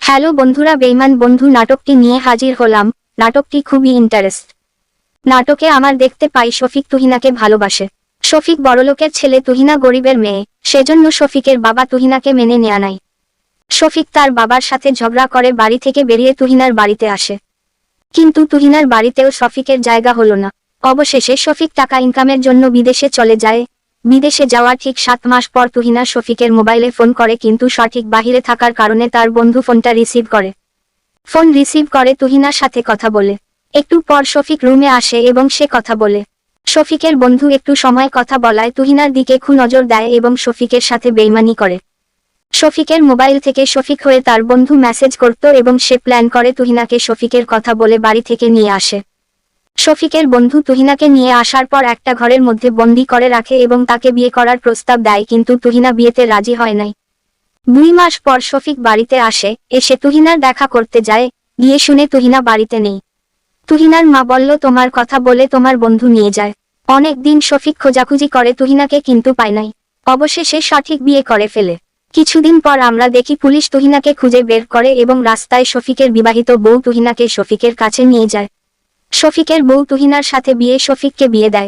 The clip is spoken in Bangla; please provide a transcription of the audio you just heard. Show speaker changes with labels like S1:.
S1: হ্যালো বন্ধুরা, বেইমান বন্ধু, নাটকটি নিয়ে হাজির হলাম। নাটকটি খুবই ইন্টারেস্ট নাটকে আমার দেখতে পাই শফিক তুহিনাকে ভালোবাসে। শফিক বড়লোকের ছেলে, তুহিনা গরিবের মেয়ে। সেজন্য শফিকের বাবা তুহিনাকে মেনে নেয়া নাই। শফিক তার বাবার সাথে ঝগড়া করে বাড়ি থেকে বেরিয়ে তুহিনার বাড়িতে আসে। কিন্তু তুহিনার বাড়িতেও শফিকের জায়গা হলো না। অবশেষে শফিক টাকা ইনকামের জন্য বিদেশে চলে যায়। বিদেশে যাওয়ার ঠিক সাত মাস পর তুহিনা শফিকের মোবাইলে ফোন করে কিন্তু সঠিক বাহিরে থাকার কারণে তার বন্ধু ফোনটা রিসিভ করে। ফোন রিসিভ করে তুহিনার সাথে কথা বলে। একটু পর শফিক রুমে আসে এবং সে কথা বলে। শফিকের বন্ধু একটু সময় কথা বলায় তুহিনার দিকে খু নজর দেয় এবং শফিকের সাথে বেইমানি করে। শফিকের মোবাইল থেকে শফিক হয়ে তার বন্ধু মেসেজ করত এবং সে প্ল্যান করে তুহিনাকে শফিকের কথা বলে বাড়ি থেকে নিয়ে আসে। শফিকের বন্ধু তুহিনাকে নিয়ে আসার পর একটা ঘরের মধ্যে বন্দি করে রাখে এবং তাকে বিয়ে করার প্রস্তাব দেয়, কিন্তু তুহিনা বিয়েতে রাজি হয় নাই। দুই মাস পর শফিক বাড়িতে আসে, এসে তুহিনার দেখা করতে যায়, গিয়ে শুনে তুহিনা বাড়িতে নেই। তুহিনার মা বলল, তোমার কথা বলে তোমার বন্ধু নিয়ে যায়। অনেক দিন শফিক খোঁজাখুঁজি করে তুহিনাকে কিন্তু পায় নাই। অবশেষে সঠিক বিয়ে করে ফেলে। কিছুদিন পর আমরা দেখি পুলিশ তুহিনাকে খুঁজে বের করে এবং রাস্তায় শফিকের বিবাহিত বউ তুহিনাকে শফিকের কাছে নিয়ে যায়। শফিকের বউ তুহিনার সাথে বিয়ে শফিককে বিয়ে দেয়।